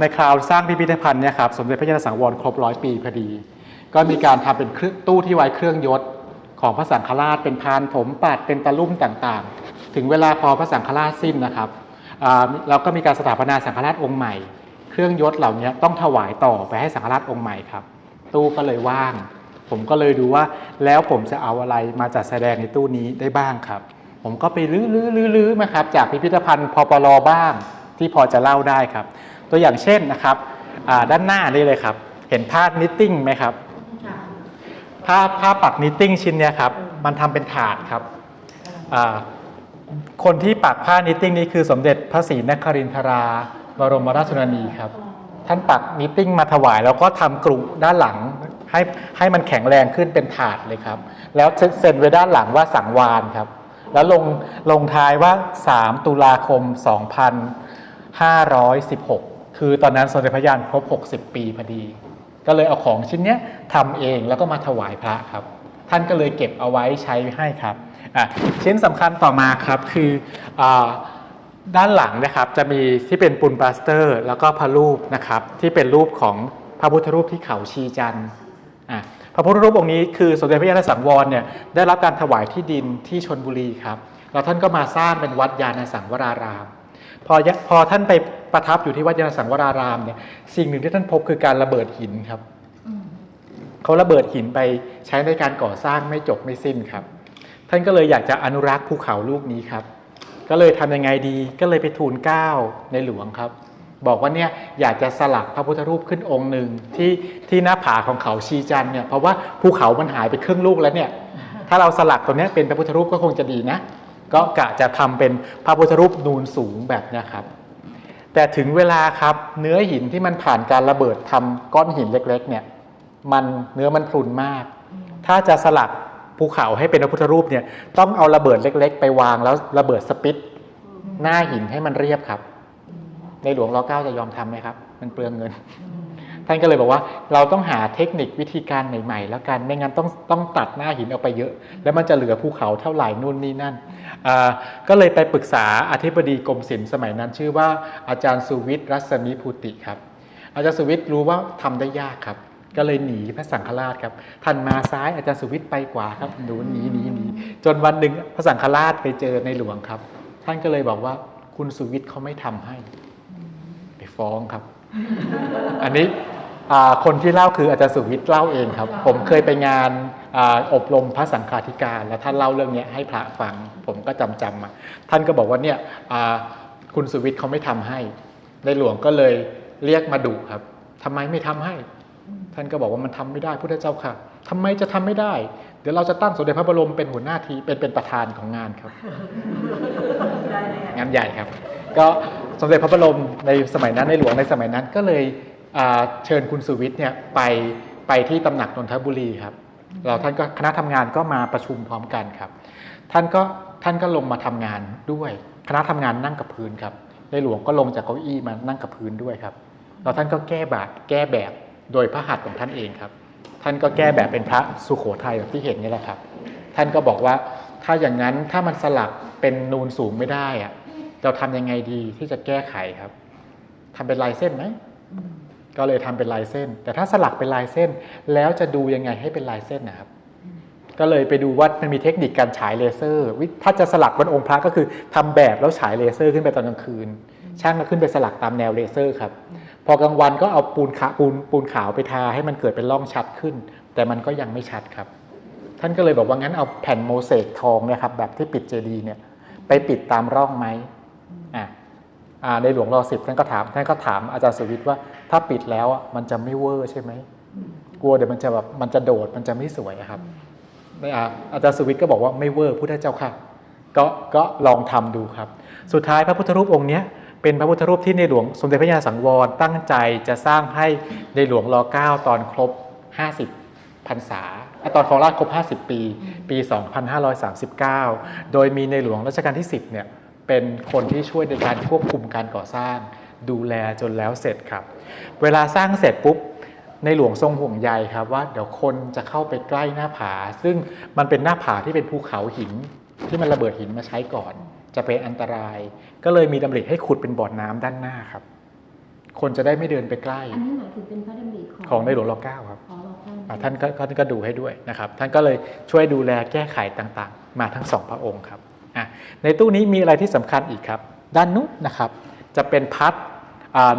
ในคราวสร้างพิพิธภัณฑ์เนี่ยครับสมเด็จพระยาสังวรครบร้อยปีพอดี ก็มีการทำเป็นเครื่องตู้ที่ไว้เครื่องยศของพระสังฆราชเป็นพานผมปัดเป็นตะลุ่มต่างๆ ถึงเวลาพอพระสังฆราชสิ้นนะครับเราก็มีการสถาปนาสังฆราชองค์ใหม่ เครื่องยศเหล่านี้ต้องถวายต่อไปให้สังฆราชองค์ใหม่ครับ ตู้ก็เลยว่าง ผมก็เลยดูว่าแล้วผมจะเอาอะไรมาจัดแสดงในตู้นี้ได้บ้างครับ ผมก็ไปลื้อลื้อลื้อลื้อมาครับจากพิพิธภัณฑ์พปลบ้างที่พอจะเล่าได้ครับ ตัวอย่างเช่นนะครับด้านหน้านี่เลยครับ เห็นผ้านิตติ้งไหมครับผ้าผ้าปักนิตติ้งชิ้นนี้ครับมันทำเป็นถาดครับคนที่ปักผ้านิตติ้งนี้คือสมเด็จพระศรีนครินทรา บรมราชชนนีครับท่านปักนิตติ้งมาถวาย แล้วก็ทำกรุด้านหลังให้ให้มันแข็งแรงขึ้นเป็นถาดเลยครับ แล้วเซ็นไว้ด้านหลังว่าสังวานครับ แล้วลงลงท้ายว่า 3 ตุลาคม 2516 คือตอนนั้นสมเด็จพระยานครบ 60 ปีพอดี ก็เลยเอาของชิ้นเนี้ยทำเองแล้วก็มาถวายพระครับ ท่านก็เลยเก็บเอาไว้ใช้ให้ครับอะชิ้นสำคัญต่อมาครับคืออาด้านหลังนะครับจะมีที่เป็นปูนปลาสเตอร์ แล้วก็พระรูปนะครับที่เป็นรูปของพระพุทธรูปที่เขาชีจันทร์อะพระพุทธรูปองค์นี้คือสมเด็จพระยาณสังวรเนี่ยได้รับการถวายที่ดินที่ชนบุรีครับแล้วท่านก็มาสร้างเป็นวัดยาณสังวราราม พอยะพอท่านไปประทับอยู่ที่วัดยาณสังวรารามเนี่ยสิ่งหนึ่งที่ท่านพบคือการระเบิดหินครับเขาระเบิดหินไปใช้ในการก่อสร้างไม่จบไม่สิ้นครับ ท่านก็เลยอยากจะอนุรักษ์ภูเขาลูกนี้ครับ ก็เลยทำยังไงดีก็เลยไปทูลเกล้าในหลวงครับ บอกว่าเนี่ยอยากจะสลักพระพุทธรูปขึ้นองค์หนึ่งที่ที่หน้าผาของเขาชีจันทร์เนี่ยเพราะว่าภูเขามันหายไปครึ่งลูกแล้วเนี่ยถ้าเราสลักตัวเนี้ยเป็นพระพุทธรูปก็คงจะดีนะ ก็กะจะทำเป็นพระพุทธรูปนูนสูงแบบนี้ครับ แต่ถึงเวลาครับเนื้อหินที่มันผ่านการระเบิดทำก้อนหินเล็กๆเนี่ยมันเนื้อมันพรุนมาก ถ้าจะสลักภูเขาให้เป็นพระพุทธรูปเนี่ยต้องเอาระเบิดเล็ก ๆ ไปวางแล้วระเบิดสปิตหน้าหินให้มันเรียบครับ ในหลวงรอเก้าจะยอมทำไหมครับ มันเปลืองเงิน ท่านก็เลยบอกว่า เราต้องหาเทคนิควิธีการใหม่ ๆ แล้วกันไม่งั้นต้องต้องตัดหน้าหินออกไปเยอะ แล้วมันจะเหลือภูเขาเท่าไหร่นู่นนี่นั่น ก็เลยไปปรึกษาอธิบดีกรมศิลป์สมัยนั้นชื่อว่าอาจารย์สุวิทย์รัศมีภูติครับ อาจารย์สุวิทย์รู้ว่าทำได้ยากครับ ก็เลยหนีพระสังฆราชครับท่านมาซ้ายอาจารย์สุวิทย์ไปขวาครับหนูหนีหนีหนีจนวันหนึ่งพระสังฆราชไปเจอในหลวงครับ ท่านก็เลยบอกว่าคุณสุวิทย์เขาไม่ทำให้ ไปฟ้องครับ อันนี้คนที่เล่าคืออาจารย์สุวิทย์เล่าเองครับ ผมเคยไปงาน อาอบรมพระสังฆาธิการ แล้วท่านเล่าเรื่องเนี้ยให้พระฟังผมก็จำจำมาท่านก็บอกว่าเนี่ยอ่าคุณสุวิทย์เขาไม่ทำให้ ในหลวงก็เลยเรียกมาดุครับทำไมไม่ทำให้ ท่านก็บอกว่ามันทำไม่ได้พุทธเจ้าค่ะทำไมจะทำไม่ได้ เดี๋ยวเราจะตั้งสมเด็จพระบรมเป็นหัวหน้าทีเป็นเป็นประธานของงานครับ งานใหญ่ครับ ก็สมเด็จพระบรมในสมัยนั้นในหลวงในสมัยนั้นก็เลยอ่าเชิญคุณสุวิทย์เนี่ยไปไปที่ตำหนักนนทบุรีครับ เราท่านก็คณะทำงานก็มาประชุมพร้อมกันครับ ท่านก็ท่านก็ลงมาทำงานด้วย คณะทำงานนั่งกับพื้นครับในหลวงก็ลงจากเก้าอี้มานั่งกับพื้นด้วยครับแล้วท่านก็แก้แบบแก้แบบโดยพระหัตถ์ของท่านเองครับ ท่านก็แก้แบบเป็นพระสุโขทัยแบบที่เห็นนี่แหละครับ ท่านก็บอกว่าถ้าอย่างนั้นถ้ามันสลักเป็นนูนสูงไม่ได้อะเราทำยังไงดีที่จะแก้ไขครับทำเป็นลายเส้นไหม ก็เลยทำเป็นลายเส้น แต่ถ้าสลักเป็นลายเส้น แล้วจะดูยังไงให้เป็นลายเส้นนะครับ ก็เลยไปดูว่ามันมีเทคนิคการฉายเลเซอร์ ถ้าจะสลักบนองค์พระก็คือทำแบบแล้วฉายเลเซอร์ขึ้นไปตอนกลางคืน ช่างก็ขึ้นไปสลักตามแนวเลเซอร์ครับ พอกลางวันก็เอาปูนขาวปูนปูนขาวไปทาให้มันเกิดเป็นร่องชัดขึ้น แต่มันก็ยังไม่ชัดครับ ท่านก็เลยบอกว่างั้นเอาแผ่นโมเสกทองเนี่ยครับแบบที่ปิดเจดีย์เนี่ยไปปิดตามร่องไหมอะอ่าในหลวงรอสิบท่านก็ถามท่านก็ถามอาจารย์สุวิทย์ว่า ถ้าปิดแล้วอะมันจะไม่เวอร์ใช่ไหมกลัวเดี๋ยวมันจะแบบมันจะโดดมันจะไม่สวยอะครับอ่าอาจารย์สุวิทย์ก็บอกว่าไม่เวอร์พุทธเจ้าค่ะก็ก็ลองทำดูครับ สุดท้ายพระพุทธรูปองค์เนี้ยเป็นพระพุทธรูปที่ในหลวงสมเด็จพระยาณสังวรตั้งใจจะสร้างให้ในหลวงรอเก้าตอนครบ 50พรรษาอะตอนของราชครบ 50 ปี ปี 2539 โดยมีในหลวงรัชกาลที่ 10เนี่ยเป็นคนที่ช่วยในการควบคุมการก่อสร้าง ดูแลจนแล้วเสร็จครับ เวลาสร้างเสร็จปุ๊บในหลวงทรงห่วงใยครับว่าเดี๋ยวคนจะเข้าไปใกล้หน้าผา ซึ่งมันเป็นหน้าผาที่เป็นภูเขาหิน ที่มันระเบิดหินมาใช้ก่อน จะเป็นอันตราย ก็เลยมีดำริให้ขุดเป็นบ่อน้ำด้านหน้าครับ คนจะได้ไม่เดินไปใกล้อันนี้หมายถึงเป็นพระดำริของของในหลวงรอเก้าครับอ๋อรอเก้าอ่าท่านก็ท่านก็ดูให้ด้วยนะครับ ท่านก็เลยช่วยดูแลแก้ไขต่างๆ มาทั้งสองพระองค์ครับอะในตู้นี้มีอะไรที่สำคัญอีกครับ ด้านนู้นนะครับ จะเป็นพัด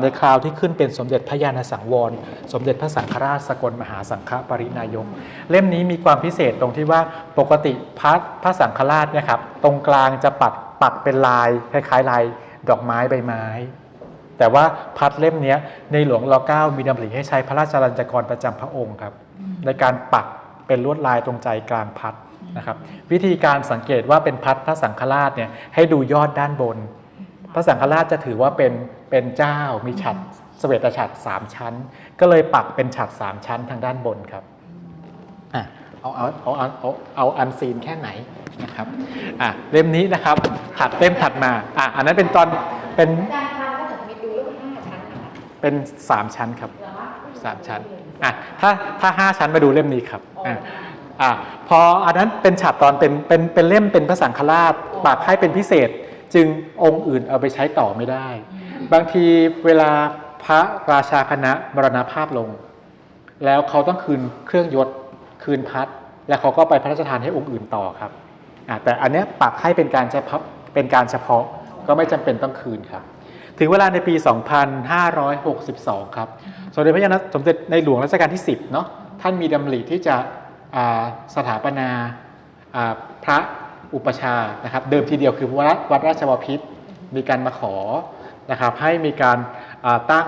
ในคราวที่ขึ้นเป็นสมเด็จพระญาณสังวร สมเด็จพระสังฆราชสกลมหาสังฆปรินายก เล่มนี้มีความพิเศษตรงที่ว่าปกติพัดพระสังฆราชเนี่ยครับตรงกลางจะปักปักเป็นลายคล้ายๆลายดอกไม้ใบไม้ แต่ว่าพัดเล่มนี้ในหลวงรอเก้ามีดำริให้ใช้พระราชลัญจกรประจำพระองค์ครับ ในการปักเป็นลวดลายตรงใจกลางพัดนะครับ วิธีการสังเกตว่าเป็นพัดพระสังฆราชเนี่ยให้ดูยอดด้านบน พระสังฆราชจะถือว่าเป็นเป็นเจ้ามีฉัตรเสวตฉัตรสามชั้น ก็เลยปักเป็นฉัตรสามชั้นทางด้านบนครับอะเอาเอาเอาเอาเอาเอาอันซีนแค่ไหนนะครับอะเล่มนี้นะครับถัดเล่มถัดมาอะอันนั้นเป็นตอนเป็นอาจารย์คะก็จะมีดูเรื่องห้าชั้นนะคะเป็นสามชั้นครับเหรอคะสามชั้นอะถ้าถ้าห้าชั้นมาดูเล่มนี้ครับอะอะพออันนั้นเป็นฉาบตอนเป็นเป็นเป็นเล่มเป็นพระสังฆราชปักให้เป็นพิเศษ จึงองค์อื่นเอาไปใช้ต่อไม่ได้ บางทีเวลาพระราชาคณะมรณภาพลง แล้วเขาต้องคืนเครื่องยศคืนพัด แล้วเขาก็ไปพระราชทานให้องค์อื่นต่อครับอะแต่อันเนี้ยปักให้เป็นการเฉพาะเป็นการเฉพาะก็ไม่จำเป็นต้องคืนครับ ถึงเวลาในปี 2562 ครับ สมเด็จพระยาณสมเด็จในหลวงรัชกาลที่ 10 เนาะท่านมีดำริที่จะอ่าสถาปนาอ่าพระ อุปชฌาย์นะครับ เดิมทีเดียวคือวัดวัดราชบพิตรมีการมาขอนะครับ ให้มีการอ่าตั้ง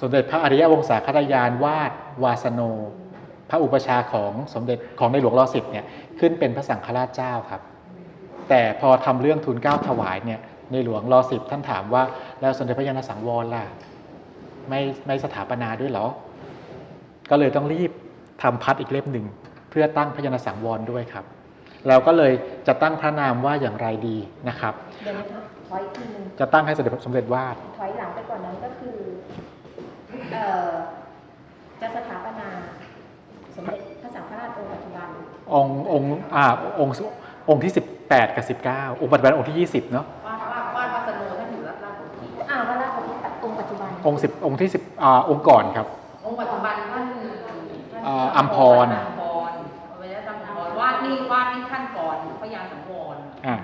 สมเด็จพระอริยวงศาคตยานวาดวาสโน พระอุปชฌาย์ของสมเด็จของในหลวงรอสิบเนี่ยขึ้นเป็นพระสังฆราชเจ้าครับ แต่พอทำเรื่องทุนเกล้าถวายเนี่ยในหลวงรอสิบท่านถามว่าแล้วสมเด็จพระยาณสังวรล่ะไม่ไม่สถาปนาด้วยเหรอ ก็เลยต้องรีบทำพัดอีกเล่มหนึ่งเพื่อตั้งพระยาณสังวรด้วยครับ แล้วก็เลยจะตั้งพระนามว่าอย่างไรดีนะครับ เดี๋ยวนะคะถอยอีกทีหนึงจะตั้งให้สมเด็จสมเด็จวาด ถอยหลังไปกว่านั้นก็คือเอ่อจะสถาปนา สมเด็จพระสังฆราชองค์ปัจจุบันองค์องค์อ่าองค์องค์ที่ 18 กับ 19 องค์ปัจจุบันองค์ที่ 20เนาะวาดวาดวาดวาสโนท่านอยู่รัตนโกสินทร์อ่าว่าราชพิตรองค์ปัจจุบันองค์10องค์ที่10อ่าองค์ก่อนครับ องค์ปัจจุบันท่านอ่าอัมพร อัมพรเอาไว้แล้วท่านอัมพรวาดนี่วาดนี่ท่านก่อนพระยาสังวร อ่า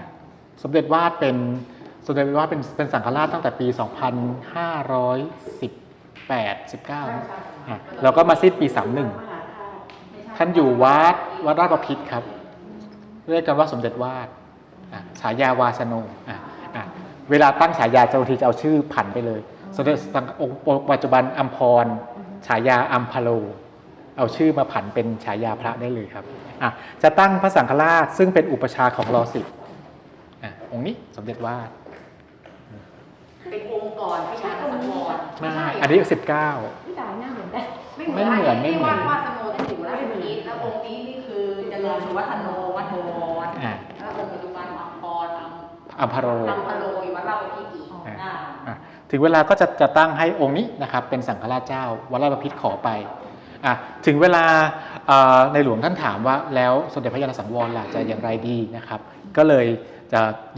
สมเด็จวาดเป็นสมเด็จวาดเป็นเป็นสังฆราชตั้งแต่ปี 2518 19นะอะแล้วก็มาสิ้นปี 31 ท่านอยู่วัดวัดราชบพิตรครับ เรียกกันว่าสมเด็จวาดอะฉายาวาสโนอะอะเวลาตั้งฉายาเจ้าหน้าที่จะเอาชื่อผันไปเลยสมเด็จสังองค์ปัจจุบันอัมพร ฉายาอัมพโล เอาชื่อมาผันเป็นฉายาพระได้เลยครับอะจะตั้งพระสังฆราชซึ่งเป็นอุปชฌาย์ของรอสิบ อะองค์นี้สมเด็จวาดเป็นองค์ก่อนพระยาสังวรมาอันนี้สิบเก้าพี่ตายหน้าเหมือนได้ไม่เหมือนไม่เหมือนวาดวาสโนท่านอยู่ราชบุรีแล้วองค์นี้นี่คือเจริญสุวัฒโนวัฒโนรอะแล้วองค์ปัจจุบันอัมพรอัมอัมพโรอัมพโลอยู่วัดราชบุรีอีกอ่าอ่าอะถึงเวลาก็จะจะตั้งให้องค์นี้นะครับเป็นสังฆราชเจ้าวัดราชบพิตรขอไปอะถึงเวลาเอ่อในหลวงท่านถามว่าแล้วสมเด็จพระยาณสังวรล่ะจะอย่างไรดีนะครับ ก็เลยจะ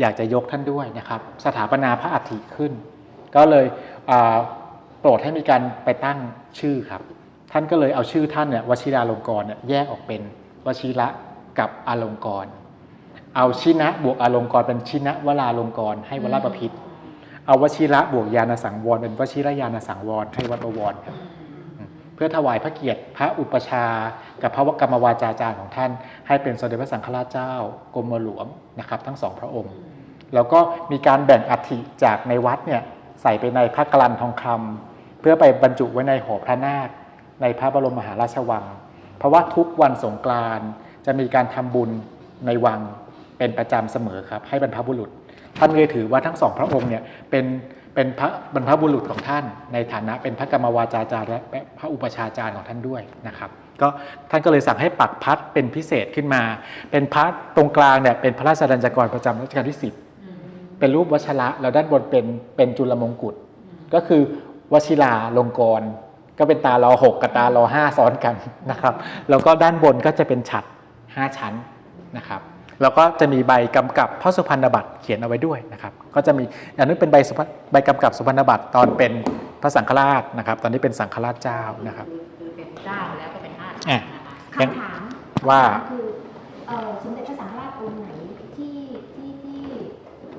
อยากจะยกท่านด้วยนะครับ สถาปนาพระอัฐิขึ้น ก็เลยอ่าโปรดให้มีการไปตั้งชื่อครับ ท่านก็เลยเอาชื่อท่านเนี่ยวชิราลงกรณ์เนี่ยแยกออกเป็นวชิระกับอาลงกรณ์เอาชินะบวกอาลงกรณ์เป็นชินะวราลงกรณ์ให้วราประพิตรเอาวชิระบวกยานสังวรเป็นวชิระยานสังวรให้วัดประวรครับอืม เพื่อถวายพระเกียรติพระอุปชา กับพระวกรรมวาจาจารย์ของท่าน ให้เป็นสมเด็จพระสังฆราชเจ้ากรมหลวงนะครับ ทั้งสองพระองค์ แล้วก็มีการแบ่งอัฐิจากในวัดเนี่ยใส่ไปในพระกลันทองคำเพื่อไปบรรจุไว้ในหอพระนาค ในพระบรมมหาราชวัง เพราะว่าทุกวันสงกรานจะมีการทำบุญในวังเป็นประจำเสมอครับให้บรรพบุรุษ ท่านเลยถือว่าทั้งสองพระองค์เนี่ยเป็น เป็นพระบรรพบุรุษของท่าน ในฐานะเป็นพระกรรมวาจาจารย์และพระอุปชฌาย์จารย์ของท่านด้วยนะครับ ก็ท่านก็เลยสั่งให้ปักพัดเป็นพิเศษขึ้นมา เป็นพัดตรงกลางเนี่ยเป็นพระราชดัญจกรประจำรัชกาลที่10เป็นรูปวัชระแล้วด้านบนเป็นเป็นจุลมงกุฎก็คือวชิราลงกรณ์ก็เป็นตาลอหกกับตาลอห้าซ้อนกันนะครับ แล้วก็ด้านบนก็จะเป็นฉัดห้าชั้นนะครับ แล้วก็จะมีใบกำกับพระสุพรรณบัตรเขียนเอาไว้ด้วยนะครับ ก็จะมีอันนี้เป็นใบสุพรรณใบกำกับสุพรรณบัตรตอนเป็นพระสังฆราชนะครับ ตอนนี้เป็นสังฆราชเจ้านะครับคือเป็นเจ้าแล้วก็เป็นทาสอะนะคะยังคำถามว่าคือเอ่อสมเด็จพระสังฆราชองค์ไหนที่ที่ที่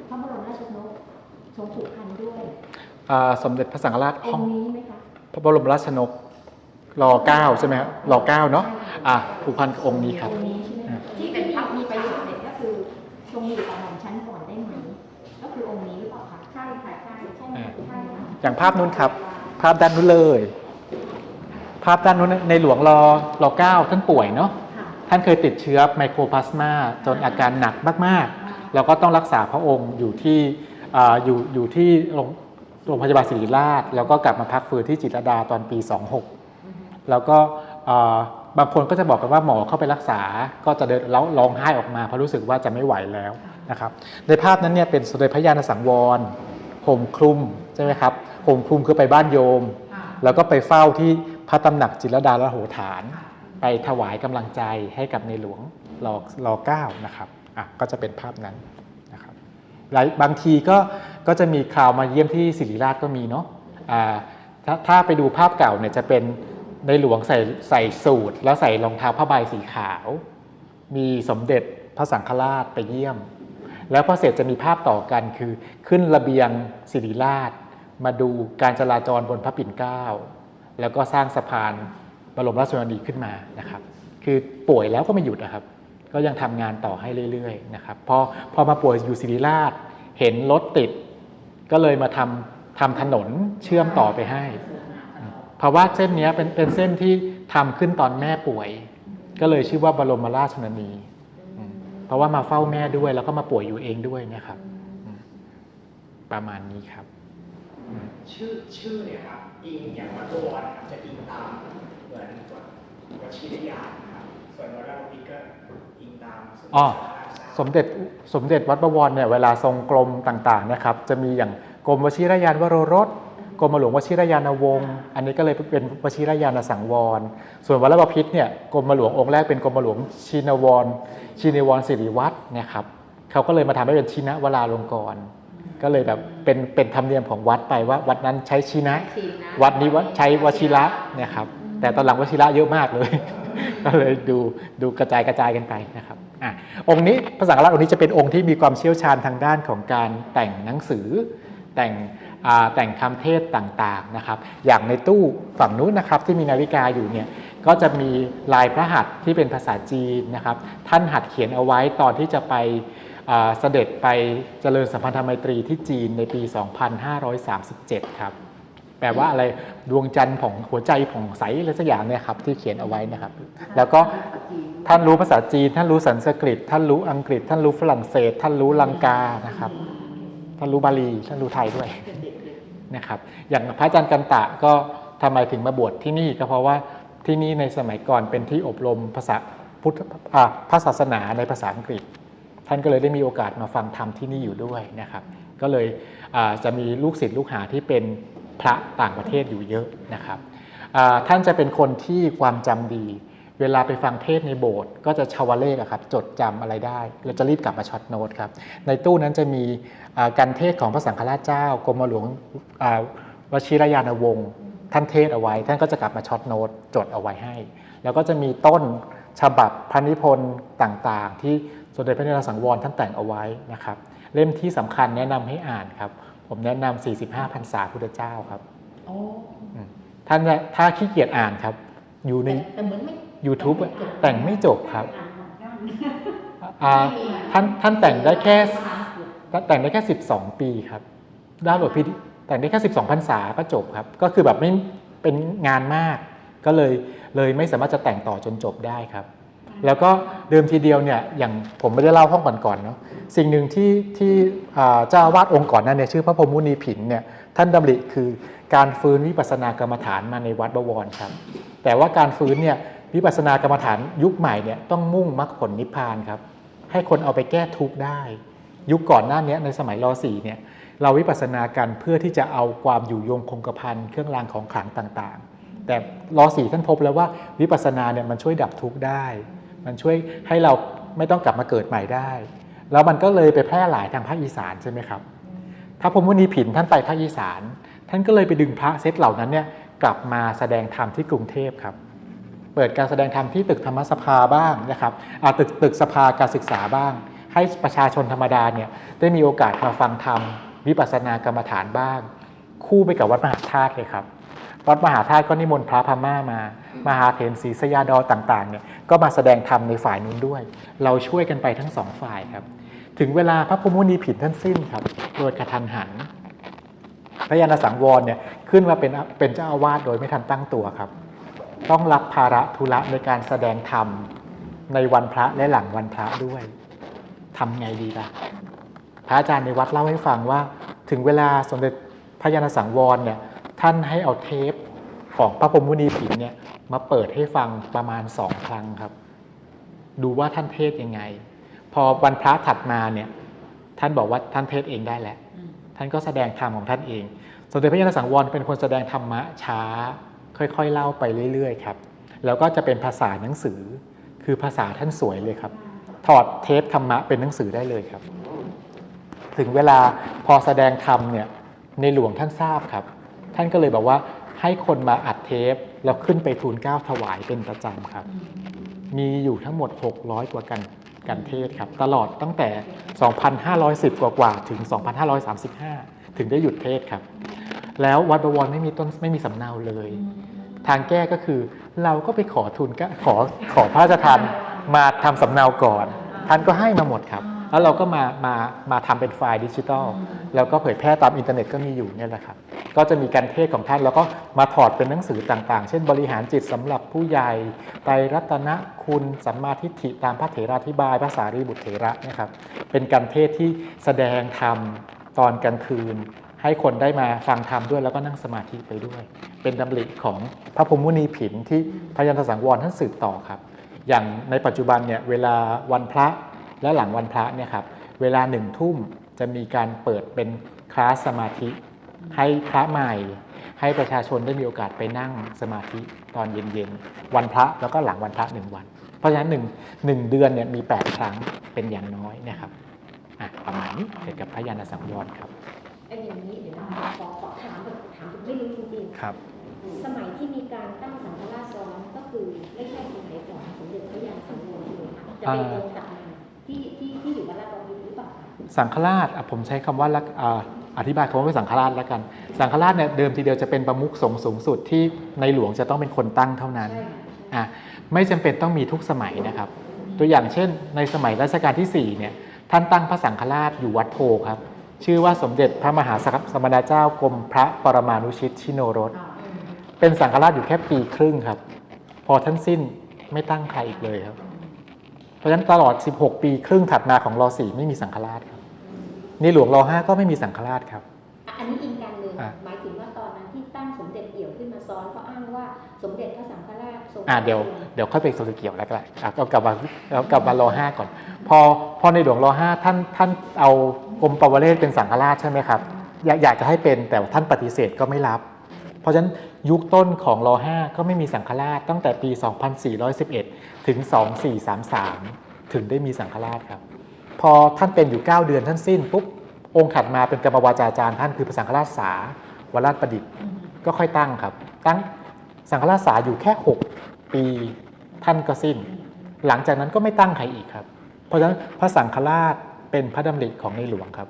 พระบรมราชชนกทรงผูกพันด้วยอ่าสมเด็จพระสังฆราชอห้องงค์นี้ไหมคะพระบรมราชชนกรอเก้าใช่ไหมครับรอเก้าเนาะอะผูกพันกับองค์นี้ครับ อย่างภาพนู้นครับ ภาพด้านนู้นเลย ภาพด้านนู้นในหลวงรอรอเก้าท่านป่วยเนาะค่ะท่านเคยติดเชื้อไมโครพลาสมาจนอาการหนักมากๆ แล้วก็ต้องรักษาพระองค์อยู่ที่อ่าอยู่อยู่ที่โรงโรงพยาบาลศิริราช แล้วก็กลับมาพักฟื้นที่จิตรลดาตอนปี 26 แล้วก็อ่าบางคนก็จะบอกกันว่าหมอเข้าไปรักษาก็จะเดินแล้วร้องไห้ออกมาเพราะรู้สึกว่าจะไม่ไหวแล้วนะครับในภาพนั้นเนี่ยเป็นสมเด็จพระยาณสังวร ห่มคลุมใช่ไหมครับห่มคลุมคือไปบ้านโยมค่ะแล้วก็ไปเฝ้าที่พระตำหนักจิตรลดาละโหฐาน ไปถวายกำลังใจให้กับในหลวงรอรอเก้านะครับอะก็จะเป็นภาพนั้นนะครับหลายบางทีก็ก็จะมีคราวมาเยี่ยมที่ศิริราชก็มีเนาะอ่าถ้าถ้าไปดูภาพเก่าเนี่ยจะเป็นในหลวงใส่ใส่สูทแล้วใส่รองเท้าผ้าใบสีขาว มีสมเด็จพระสังฆราชไปเยี่ยม แล้วพอเสร็จจะมีภาพต่อกันคือขึ้นระเบียงศิริราช มาดูการจราจรบนพระปิ่นเกล้าแล้วก็สร้างสะพานบรมราชชนนีขึ้นมานะครับ คือป่วยแล้วก็ไม่หยุดนะครับ ก็ยังทำงานต่อให้เรื่อยๆนะครับพอพอมาป่วยอยู่ศิริราช เห็นรถติด ก็เลยมาทำทำถนนเชื่อมต่อไปให้ เพราะว่าเส้นนี้เป็นเป็นเส้นที่ทำขึ้นตอนแม่ป่วย ก็เลยชื่อว่าบรมราชชนนี เพราะว่ามาเฝ้าแม่ด้วย แล้วก็มาป่วยอยู่เองด้วยนะครับอืมประมาณนี้ครับ ชื่อชื่อเนี่ยครับอิงอย่างวัดตัวรนะครับจะอิงตามเหมือนวัดชิรยานนะครับส่วนวัดราชบิก็อิงตามสมเด็จอ๋อพระราชาสมเด็จสมเด็จวัดประวรเนี่ยเวลาทรงกรมต่างๆนะครับ จะมีอย่างกรมวชิรยานวโรรส กรมหลวงวชิรยานวงศ์อันนี้ก็เลยเป็นวชิรยานสังวร ส่วนวัดระบพิษเนี่ยกรมหลวงองค์แรกเป็นกรมหลวงชินวรชินวรสิริวัฒน์นะครับเขาก็เลยมาทำให้เป็นชินะวราลงกรณ์ก็เลยแบบเป็นเป็นธรรมเนียมของวัดไปว่า วัดนั้นใช้ชินะชินนะวัดนี้วัดใช้วชิระเนะครับแต่ตอนหลังวชิระเยอะมากเลย ก็เลยดูดูกระจายกระจายกันไปนะครับอะองค์นี้พระสังฆราชองค์นี้จะเป็นองค์ที่มีความเชี่ยวชาญทางด้านของการแต่งหนังสือแต่งอ่า แต่งคำเทศต่างๆนะครับ อย่างในตู้ฝั่งนู้นนะครับที่มีนาฬิกาอยู่เนี่ยก็จะมีลายพระหัตถ์ที่เป็นภาษาจีนนะครับ ท่านหัดเขียนเอาไว้ตอนที่จะไปเสด็จไปเจริญสัมพันธไมตรีที่จีนในปี 2537 ครับ แปลว่าอะไรดวงจันทร์ของหัวใจผ่องใสอะไรสักอย่างเนี่ยครับที่เขียนเอาไว้นะครับ แล้วก็ท่านรู้ภาษาจีน ท่านรู้สันสกฤต ท่านรู้อังกฤษ ท่านรู้ฝรั่งเศส ท่านรู้ลังกานะครับ ท่านรู้บาลี ท่านรู้ไทยด้วย นะครับอย่างพระอาจารย์กันตะก็ทำไมถึงมาบวชที่นี่ก็เพราะว่าที่นี่ในสมัยก่อนเป็นที่อบรมภาษาพุทธอ่าพระศาสนาในภาษาอังกฤษ ท่านก็เลยได้มีโอกาสมาฟังธรรมที่นี่อยู่ด้วยนะครับ ก็เลยจะมีลูกศิษย์ลูกหาที่เป็นพระต่างประเทศอยู่เยอะนะครับท่านจะเป็นคนที่ความจำดี เวลาไปฟังเทศในโบสถ์ก็จะชาวเลขครับจดจำอะไรได้ แล้วจะรีบกลับมาช็อตโน้ตครับในตู้นั้นจะมี การเทศน์ของพระสังฆราชเจ้ากรมหลวงอ่าวชิรยานวงศ์ท่านเทศน์เอาไว้ ท่านก็จะกลับมาช็อตโน้ตจดเอาไว้ให้ แล้วก็จะมีต้นฉบับพระนิพนธ์ต่างๆ ที่สมเด็จพระนเรศวรสังวรท่านแต่งเอาไว้นะครับ เล่มที่สำคัญแนะนำให้อ่านครับ ผมแนะนำ45พรรษาพุทธเจ้าครับโอ้อืมท่านจะถ้าขี้เกียจอ่านครับ อยู่ในแต่เหมือนไม่ YouTube อะแต่งไม่จบครับอ่านของด้านอ่าท่านท่านแต่งได้แค่ แต่งได้แค่ 12 ปีครับดาวน์โหลดพีแต่งได้แค่ 12พรรษาก็จบครับ ก็คือแบบไม่เป็นงานมาก ก็เลยเลยไม่สามารถจะแต่งต่อจนจบได้ครับ แล้วก็เดิมทีเดียวเนี่ยอย่างผมไม่ได้เล่าห้องก่อนๆเนาะสิ่งหนึ่งที่ที่เจ้าวาดองค์ก่อนนั้นเนี่ยชื่อพระพรหมมุนีผินเนี่ยท่านดำริคือการฟื้นวิปัสสนากรรมฐานมาในวัดบวรครับ แต่ว่าการฟื้นเนี่ยวิปัสสนากรรมฐานยุคใหม่เนี่ยต้องมุ่งมรรคผลนิพพานครับให้คนเอาไปแก้ทุกข์ได้ ยุคก่อนหน้านี้ในสมัยรสี่เนี่ยเราวิปัสสนากันเพื่อที่จะเอาความอยู่ยงคงกระพันเครื่องรางของขลังต่างๆ แต่รสี่ท่านพบแล้วว่าวิปัสสนาเนี่ยมันช่วยดับทุกข์ได้ มันช่วยให้เราไม่ต้องกลับมาเกิดใหม่ได้ แล้วมันก็เลยไปแพร่หลายทางภาคอีสานใช่ไหมครับถ้าพรมมุนีผินท่านไปภาคอีสาน ท่านก็เลยไปดึงพระเซตเหล่านั้นเนี่ยกลับมาแสดงธรรมที่กรุงเทพครับเปิดการแสดงธรรมที่ตึกธรรมสภาบ้างนะครับอาตึกตึกสภาการศึกษาบ้าง ให้ประชาชนธรรมดาเนี่ยได้มีโอกาสมาฟังธรรมวิปัสสนากรรมฐานบ้าง คู่ไปกับวัดมหาธาตุเลยครับวัดมหาธาตุก็นิมนต์พระพม่ามา มหาเถรศรีสยาดอต่างๆเนี่ยก็มาแสดงธรรมในฝ่ายนู้นด้วย เราช่วยกันไปทั้งสองฝ่ายครับ ถึงเวลาพระพุทธมุนีผิดท่านสิ้นครับโดยกระทันหัน พระยาณสังวรเนี่ยขึ้นมาเป็นเป็นเจ้าอาวาสโดยไม่ทันตั้งตัวครับ ต้องรับภาระธุระในการแสดงธรรมในวันพระและหลังวันพระด้วย ทำไงดีล่ะ พระอาจารย์ในวัดเล่าให้ฟังว่า ถึงเวลาสมเด็จพระยาณสังวรเนี่ยท่านให้เอาเทปของพระพรหมมุนีผินเนี่ยมาเปิดให้ฟังประมาณสองครั้งครับ ดูว่าท่านเทศยังไง พอวันพระถัดมาเนี่ยท่านบอกว่าท่านเทศเองได้แล้ว ท่านก็แสดงธรรมของท่านเอง สมเด็จพระยาณสังวรเป็นคนแสดงธรรมะช้า ค่อยๆเล่าไปเรื่อยๆครับ แล้วก็จะเป็นภาษาหนังสือคือภาษาท่านสวยเลยครับ ถอดเทปธรรมะเป็นหนังสือได้เลยครับ ถึงเวลาพอแสดงธรรมเนี่ยในหลวงท่านทราบครับ ท่านก็เลยบอกว่าให้คนมาอัดเทปแล้วขึ้นไปทูลเก้าถวายเป็นประจำครับ มีอยู่ทั้งหมด 600 กว่ากันกันเทศครับ ตลอดตั้งแต่ 2,510 กว่ากว่าถึง 2,535 ถึงได้หยุดเทศครับ แล้ววัดบวรไม่มีต้นไม่มีสำเนาเลย ทางแก้ก็คือเราก็ไปขอทุนก็ขอขอพระราชทาน มาทำสำเนาก่อน ท่านก็ให้มาหมดครับ แล้วเราก็มามามาทำเป็นไฟล์ดิจิทัลแล้วก็เผยแพร่ตามอินเทอร์เน็ตก็มีอยู่เนี่ยแหละครับก็จะมีการเทศของท่านแล้วก็มาถอดเป็นหนังสือต่างๆ เช่นบริหารจิตสำหรับผู้ใหญ่ไตรรัตนคุณสัมมาทิฏฐิตามพระเถราธิบายภาษารีบุตรเถระนะครับเป็นการเทศที่แสดงธรรมตอนกลางคืน ให้คนได้มาฟังธรรมด้วยแล้วก็นั่งสมาธิไปด้วย เป็นดำริของพระพรหมมุนีผินที่พระยันตสังวรท่านสืบต่อครับ อย่างในปัจจุบันเนี่ยเวลาวันพระและหลังวันพระเนี่ยครับเวลาหนึ่งทุ่มจะมีการเปิดเป็นคลาสสมาธิ ให้พระใหม่ ให้ประชาชนได้มีโอกาสไปนั่งสมาธิตอนเย็นๆวันพระแล้วก็หลังวันพระหนึ่งวัน เพราะฉะนั้นหนึ่งหนึ่งเดือนเนี่ยมี 8 ครั้งเป็นอย่างน้อยเนะครับอะประมาณนี้เกี่ยวกับพระยาณสังวรครับไอ้อย่างนี้เดี๋ยวนะขอขอถามแบบถามไม่รู้จริงครับๆ สมัยที่มีการตั้งสังฆราชซ้อนก็คือไม่ใช่สมัยก่อนสมเด็จพระยาณสังวรเลยค่ะจะเป็นองค์ตัดมาที่ที่ที่อยู่วัดลาดตระเวนหรือเปล่าคะสังฆราชอะผมใช้คำว่าลักอ่าอธิบายคำว่าเป็นสังฆราชแล้วกัน สังฆราชเนี่ยเดิมทีเดียวจะเป็นประมุขสงฆ์สูงสุดที่ในหลวงจะต้องเป็นคนตั้งเท่านั้นใช่ค่ะอะไม่จำเป็นต้องมีทุกสมัยนะครับ ตัวอย่างเช่น ในสมัยรัชกาลที่4เนี่ยท่านตั้งพระสังฆราชอยู่วัดโพครับชื่อว่าสมเด็จพระมหาสมณเจ้ากรมพระปรมานุชิตชิโนรส เป็นสังฆราชอยู่แค่ปีครึ่งครับ พอท่านสิ้นไม่ตั้งใครอีกเลยครับ เพราะฉะนั้นตลอด 16 ปีครึ่งถัดมาของรอ4ไม่มีสังฆราชครับในหลวงรอ5ก็ไม่มีสังฆราชครับอะอันนี้อิงกันเลยอะหมายถึงว่าตอนนั้นที่ตั้งสมเด็จเอี่ยวขึ้นมาซ้อนเพราะอ้างว่าสมเด็จพระสังฆราชทรงอ่าเดี๋ยวเดี๋ยวค่อยไปโซเกี่ยวแล้วก็ได้อะเอากลับมาเอากลับมารอห้าก่อน พอพอในหลวงรอห้าท่านท่านเอากรมปวเรศเป็นสังฆราชใช่ไหมครับอยากอยากจะให้เป็นแต่ท่านปฏิเสธก็ไม่รับ เพราะฉะนั้นยุคต้นของรอห้าก็ไม่มีสังฆราชตั้งแต่ปี 2411 ถึง 2433 ถึงได้มีสังฆราชครับ พอท่านเป็นอยู่ 9 เดือนท่านสิ้นปุ๊บองค์ถัดมาเป็นกรรมวาจาจารย์ท่านคือพระสังฆราชสาวราชประดิษฐ์ ก็ค่อยตั้งครับ ตั้งสังฆราชสาอยู่แค่ 6 ปีท่านก็สิ้น หลังจากนั้นก็ไม่ตั้งใครอีกครับ เพราะฉะนั้นพระสังฆราชเป็นพระดำริของในหลวงครับ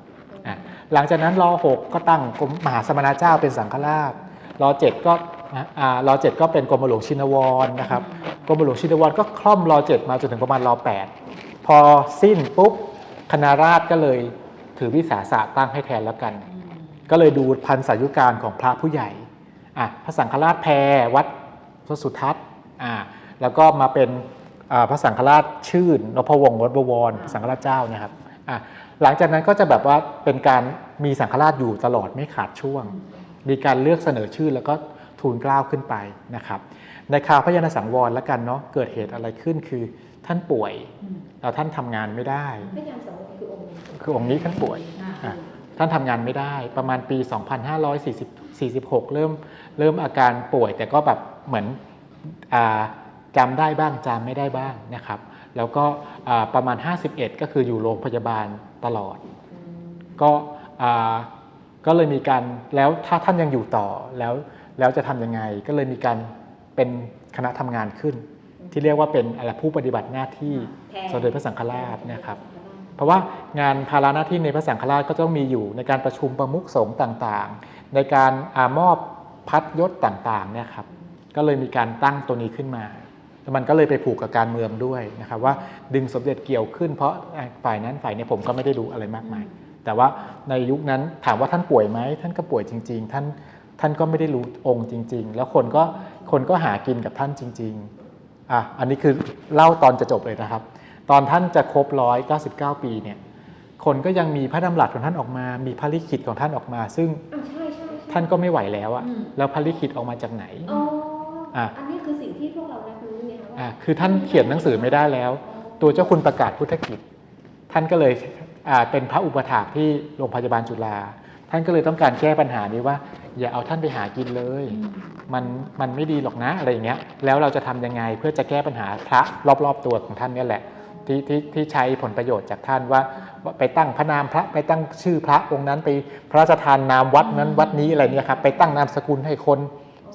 อะหลังจากนั้นรอ6ก็ตั้งกรมมหาสมณเจ้าเป็นสังฆราช รอ7ก็อ่ารอ7ก็เป็นกรมหลวงชินวรนะครับกรมหลวงชินวรก็คล่อมรอ7มาจนถึงประมาณรอ8พอสิ้นปุ๊บคณะราษฎรก็เลยถือวิสาสะตั้งให้แทนแล้วกัน ก็เลยดูพันสายุการของพระผู้ใหญ่อะพระสังฆราชแพรวัดพระสุทัศน์อ่าแล้วก็มาเป็นพระสังฆราชชื่นนพวงศ์วัดบวรสังฆราชเจ้านะครับอะหลังจากนั้นก็จะแบบว่าเป็นการมีสังฆราชอยู่ตลอดไม่ขาดช่วง มีการเลือกเสนอชื่อแล้วก็ทูลเกล้าขึ้นไปนะครับ ในคราวพระยาณสังวรแล้วกันเนาะเกิดเหตุอะไรขึ้นคือท่านป่วยแล้วท่านทำงานไม่ได้พระยานสังวรคือองค์นี้คือองค์นี้ท่านป่วยอะท่านทำงานไม่ได้ประมาณปี 2546 เริ่มเริ่มอาการป่วย แต่ก็แบบเหมือนอาจำได้บ้างจำไม่ได้บ้างนะครับ แล้วก็อ่าประมาณ 51 ก็คืออยู่โรงพยาบาลตลอด ก็อ่า ก็เลยมีการแล้วถ้าท่านยังอยู่ต่อแล้วแล้วจะทำยังไง ก็เลยมีการเป็นคณะทำงานขึ้น ที่เรียกว่าเป็นอะไรผู้ปฏิบัติหน้าที่แทนสมเด็จพระสังฆราชเนะครับ เพราะว่างานภาระหน้าที่ในพระสังฆราชก็ต้องมีอยู่ในการประชุมประมุขสงฆ์ต่างๆ ในการอามอบพัดยศต่างๆเนี่ยครับก็เลยมีการตั้งตัวนี้ขึ้นมาแล้วมันก็เลยไปผูกกับการเมืองด้วยนะครับว่าดึงสมเด็จเกี่ยวขึ้นเพราะฝ่ายนั้นฝ่ายเนี้ผมก็ไม่ได้รู้อะไรมากมาย แต่ว่าในยุคนั้นถามว่าท่านป่วยไหมท่านก็ป่วยจริง ๆ ท่านท่านก็ไม่ได้รู้องค์จริง ๆ แล้วคนก็คนก็หากินกับท่านจริงๆอะอันนี้คือเล่าตอนจะจบเลยนะครับ ตอนท่านจะครบร้อยเก้าสิบเก้าปีเนี่ยคนก็ยังมีพระดำรัสของท่านออกมา มีพระลิขิตของท่านออกมา ซึ่งอ่าใช่ใช่ใช่ท่านก็ไม่ไหวแล้วอะอืมแล้วพระลิขิตออกมาจากไหนอ๋ออะอะอันนี้คือสิ่งที่พวกเรารับรู้ไงคะว่าอะคือท่านเขียนหนังสือไม่ได้แล้ว ตัวเจ้าคุณประกาศพุทธกิจ ท่านก็เลยอ่า เป็นพระอุปถากที่โรงพยาบาลจุฬาท่านก็เลยต้องการแก้ปัญหานี้ว่า อย่าเอาท่านไปหากินเลย มันมันไม่ดีหรอกนะอะไรอย่างเงี้ยแล้วเราจะทำยังไงเพื่อจะแก้ปัญหาพระรอบๆตัวของท่านเนี่ยแหละที่ที่ที่ใช้ผลประโยชน์จากท่านว่าว่าไปตั้งพระนามพระไปตั้งชื่อพระองค์นั้นไปพระราชทานนามวัดนั้นวัดนี้อะไรเนี่ยครับไปตั้งนามสกุลให้คน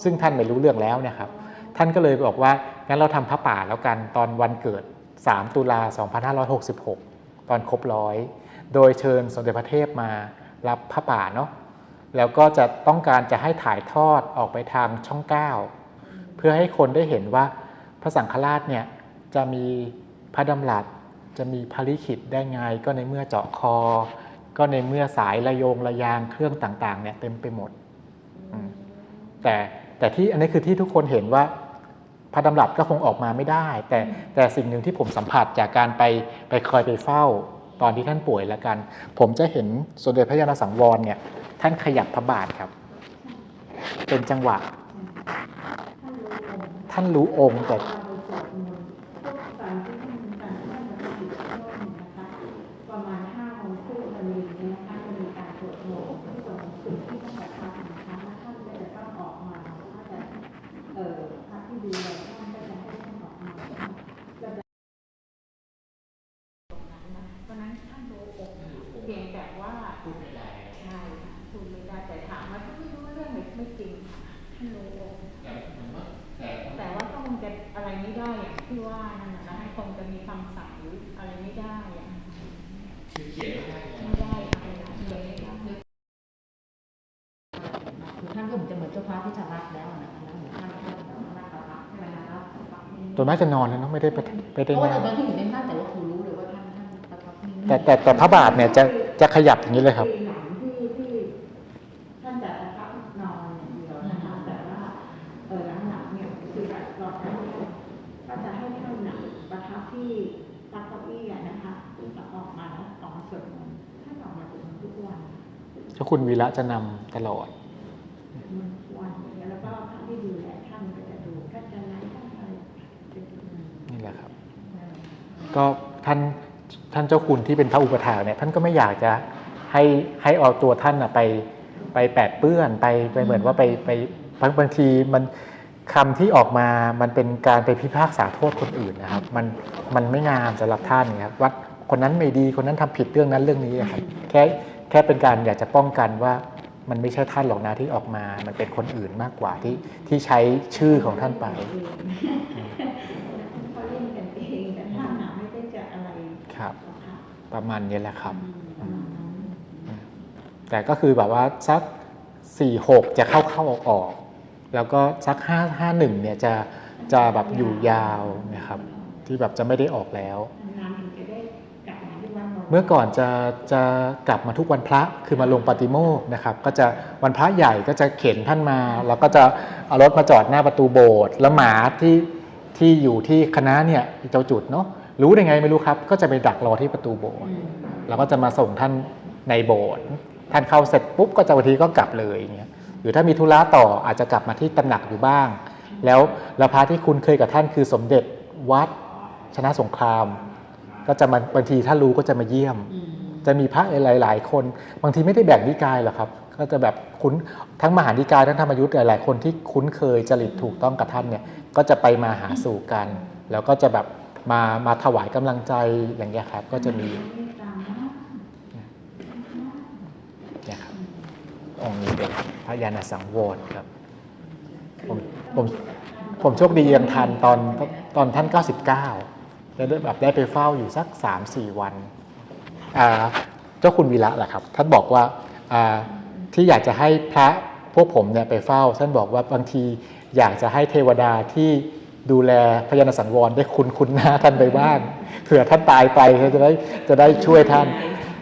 ซึ่งท่านไม่รู้เรื่องแล้วเนี่ยครับท่านก็เลยบอกว่างั้นเราทำพระป่าแล้วกันตอนวันเกิด 3 ตุลา 2566 ตอนครบร้อย โดยเชิญสมเด็จพระเทพมารับพระป่าเนาะแล้วก็จะต้องการจะให้ถ่ายทอดออกไปทางช่อง9เพื่อให้คนได้เห็นว่าพระสังฆราชเนี่ยจะมีพระดำรัสจะมีภริขิตได้ไง ก็ในเมื่อเจาะคอ ก็ในเมื่อสายระโยงระยางเครื่องต่างๆเนี่ยเต็มไปหมดแต่แต่ที่อันนี้คือที่ทุกคนเห็นว่า พระดำรัสก็คงออกมาไม่ได้ แต่แต่สิ่งหนึ่งที่ผมสัมผัสจากการไปไปคอยไปเฝ้าตอนที่ท่านป่วยแล้วกัน ผมจะเห็นสมเด็จพระยาณสังวรเนี่ยท่านขยับพระบาทครับ เป็นจังหวะ ท่านรู้องค์แต่ ประมาณห้าโมงครึ่งวันนี้นะคะจะมีการตรวจโหวตส่วนของสิ่งที่ต้องกระทำนะคะและท่านก็จะต้องออกมาถ้าจะเอ่อพระที่ดูแลท่านก็จะให้ท่านออกมาระดับเพราะฉะนั้นท่านรู้อกเพียงแต่ว่าพูดไม่ได้ใช่ค่ะพูดไม่ได้แต่ถามว่าท่านไม่รู้เรื่องไม่ไม่จริงท่านรู้อกแต่ว่าก็คงจะอะไรไม่ได้อย่างที่ว่านั่นนะนะคะคงจะมีคำสั่งหรืออะไรไม่ได้อะ ไม่ได้ค่ะเขียนไม่ได้ คือ ท่านก็เหมือนจะเหมือนเจ้าฟ้าที่จะรับแล้วนะคะแล้วเหมือนท่านท่านท่านรับประทับใช่ไหมคะรับประทับนิ่งตัวน่าจะนอนแล้วเนาะไม่ได้ไปไปได้ราะว่านั่แต่งตอนที่อยู่ในท่านแต่ว่าครูรู้เลยว่าท่านท่านประทับนิ่งแต่แต่แต่พระบาทเนี่ยจะจะขยับอย่างนี้เลยครับหลังที่ที่ท่านจะประทับนอนอย่างเดียวนะคะแต่ว่าเออหลังๆเนี่ยคือแบบรอบนั้นเนี่ยก็จะให้ท่านน่ะประทับที่ตักเก้าอี้อะนะคะที่ออกมาแล้ว ก็ท่านท่านเจ้าคุณที่เป็นพระอุปถากเนี่ยท่านก็ไม่อยากจะให้ให้เอาตัวท่านไปไปแปดเปื้อนไปไปเหมือนว่าไปไปบางบางทีมันคำที่ออกมามันเป็นการไปพิพากษาโทษคนอื่นนะครับ มันมันไม่งามสำหรับท่านครับว่าคนนั้นไม่ดีคนนั้นทำผิดเรื่องนั้นเรื่องนี้นะครับแค่แค่เป็นการอยากจะป้องกันว่ามันไม่ใช่ท่านหรอกนะที่ออกมา มันเป็นคนอื่นมากกว่าที่ที่ใช้ชื่อของท่านไป ครับหรอกค่ะประมาณนี้แหละครับอืมแต่ก็คือแบบว่าสัก 4 6 จะเข้าเข้าออกออก แล้วก็สัก 5 5 1เนี่ยจะจะแบบอยู่ยาวนะครับ ที่แบบจะไม่ได้ออกแล้วนานๆถึงจะได้กลับมาที่วัดบวรเมื่อก่อนจะจะกลับมาทุกวันพระคือมาลงปฏิโมกข์นะครับ ก็จะวันพระใหญ่ก็จะเข็นท่านมา แล้วก็จะเอารถมาจอดหน้าประตูโบสถ์แล้วหมาที่ที่อยู่ที่คณะเนี่ยเจ้าจุดเนาะ รู้ได้ไงไม่รู้ครับ ก็จะไปดักรอที่ประตูโบสถ์เราก็จะมาส่งท่านในโบสถ์ท่านเข้าเสร็จปุ๊บก็จะบางทีก็กลับเลยอย่างเงี้ยหรือถ้ามีธุระต่ออาจจะกลับมาที่ตำหนักอยู่บ้าง แล้วแล้วพระที่คุ้นเคยกับท่านคือสมเด็จวัดชนะสงคราม ก็จะมาบางทีถ้ารู้ก็จะมาเยี่ยมอืมจะมีพระหลาย ๆ คน บางทีไม่ได้แบ่งนิกายหรอกครับ ก็จะแบบคุ้นทั้งมหานิกายทั้งธรรมยุทธ์หลาย ๆ คนที่คุ้นเคยจริตถูกต้องกับท่านเนี่ยก็จะไปมาหาสู่กัน แล้วก็จะแบบ มามาถวายกำลังใจอย่างเงี้ยครับ ก็จะมีเนี่ยครับองค์นี้เป็นพระยาณสังวรครับผมผมผมโชคดียังทันตอนตอนท่าน 99แล้วได้แบบได้ไปเฝ้าอยู่สัก 3-4 วันอ่าเจ้าคุณวีระแหละครับ ท่านบอกว่าอ่าที่อยากจะให้พระพวกผมเนี่ยไปเฝ้า ท่านบอกว่าบางทีอยากจะให้เทวดาที่ ดูแลพยานสังวรได้คุณคุณหน้าท่านไปบ้างเผื่อท่านตายไปจะได้จะได้ช่วยท่าน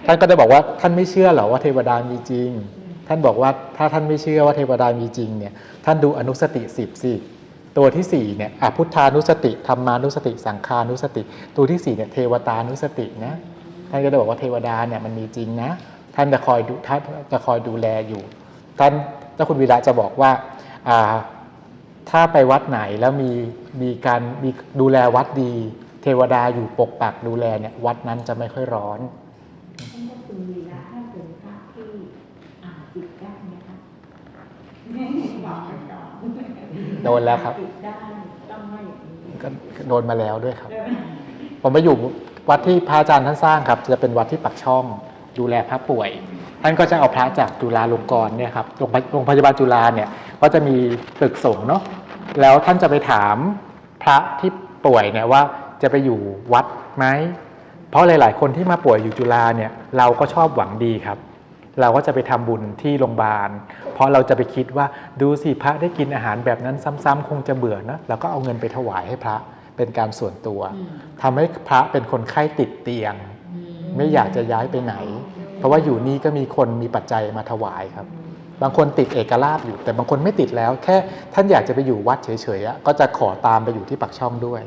ท่านก็ได้บอกว่าท่านไม่เชื่อเหรอว่าเทวดามีจริง ท่านบอกว่าถ้าท่านไม่เชื่อว่าเทวดามีจริงเนี่ยท่านดูอนุสติสิบสิตัวที่สี่เนี่ยอะพุทธานุสติธรรมานุสติ สังฆานุสติ ตัวที่สี่เนี่ยเทวตานุสตินะท่านก็ได้บอกว่าเทวดาเนี่ยมันมีจริงนะ ท่านจะคอยดูท่านจะคอยดูแลอยู่ ท่านเจ้าคุณวีระจะบอกว่าอ่า ถ้าไปวัดไหนแล้วมีมีการมีดูแลวัดดี เทวดาอยู่ปกปักดูแลเนี่ยวัดนั้นจะไม่ค่อยร้อนท่านเจ้าคุณวีระท่านเป็นพระที่อ่านจิตได้ไหมคะบอกไปก่อนโดนแล้วครับจิตได้ต้องไม่อย่างนี้ก็โดนมาแล้วด้วยครับ ผมไปอยู่วัดที่พระอาจารย์ท่านสร้างครับ จะเป็นวัดที่ปักช่องดูแลพระป่วย ท่านก็จะเอาพระจากจุฬาลงกรณ์เนี่ยครับโรงพยโรงพยาบาลจุฬาเนี่ย ก็จะมีตึกสงฆ์เนาะแล้วท่านจะไปถามพระที่ป่วยเนี่ยว่าจะไปอยู่วัดไหมเพราะหลาย ๆ คนที่มาป่วยอยู่จุฬาเนี่ยเราก็ชอบหวังดีครับ เราก็จะไปทำบุญที่โรงพยาบาล เพราะเราจะไปคิดว่าดูสิพระได้กินอาหารแบบนั้นซ้ำๆคงจะเบื่อนะเราก็เอาเงินไปถวายให้พระเป็นการส่วนตัวทำให้พระเป็นคนไข้ติดเตียง ไม่อยากจะย้ายไปไหน เพราะว่าอยู่นี่ก็มีคนมีปัจจัยมาถวายครับ บางคนติดเอกลาภอยู่ แต่บางคนไม่ติดแล้ว แค่ท่านอยากจะไปอยู่วัดเฉยๆก็จะขอตามไปอยู่ที่ปักช่องด้วย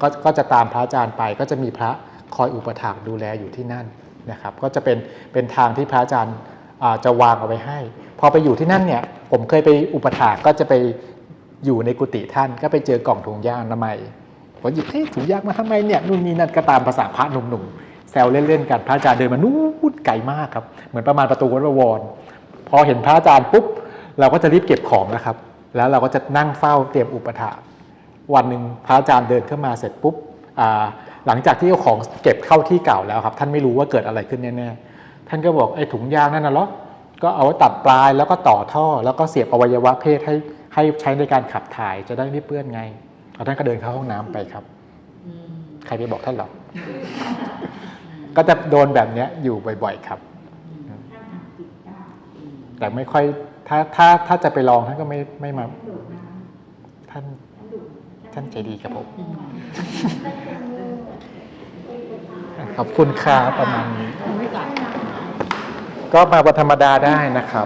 ก็ก็จะตามพระอาจารย์ไป ก็จะมีพระคอยอุปถัมภ์ดูแลอยู่ที่นั่นนะครับ ก็จะเป็นเป็นทางที่พระอาจารย์จะวางเอาไว้ให้ พอไปอยู่ที่นั่นเนี่ยผมเคยไปอุปถากก็จะไปอยู่ในกุฏิท่านก็ไปเจอกล่องถุงยางอนามัยผมหยิบเอ๊ะถุงยางมาทำไมเนี่ยนู่นนี่นั่นก็ตามภาษาพระหนุ่มๆแซวเล่นๆกันพระอาจารย์เดินมานู่นไกลมากครับเหมือนประมาณประตูวัดวร อเห็นพระอาจารย์ปุ๊บเราก็จะรีบเก็บของนะครับ แล้วเราก็จะนั่งเฝ้าเตรียมอุปถากวันหนึ่งพระอาจารย์เดินเข้ามาเสร็จปุ๊บอ่าหลังจากที่เอาของเก็บเข้าที่เก่าแล้วครับ ท่านไม่รู้ว่าเกิดอะไรขึ้นแน่ๆท่านก็บอกไอ้ถุงยางนั่นน่ะเหรอก็เอาไว้ตัดปลายแล้วก็ต่อท่อ แล้วก็เสียบอวัยวะเพศให้ให้ใช้ในการขับถ่ายจะได้ไม่เปื้อนไงแล้วท่านก็เดินเข้าห้องน้ำไปครับใครไปบอกท่านหรอกก็จะโดนแบบเนี้ยอยู่บ่อย ๆ ครับ ท่านอ่านจิตได้ แต่ไม่ค่อยถ้าถ้าถ้าจะไปลองท่านก็ไม่ไม่มาท่านดุนะท่านท่านดุท่านใจดีกับผมขอบคุณครับประมาณนี้ไม่กลับก็มาวันธรรมดาได้นะครับ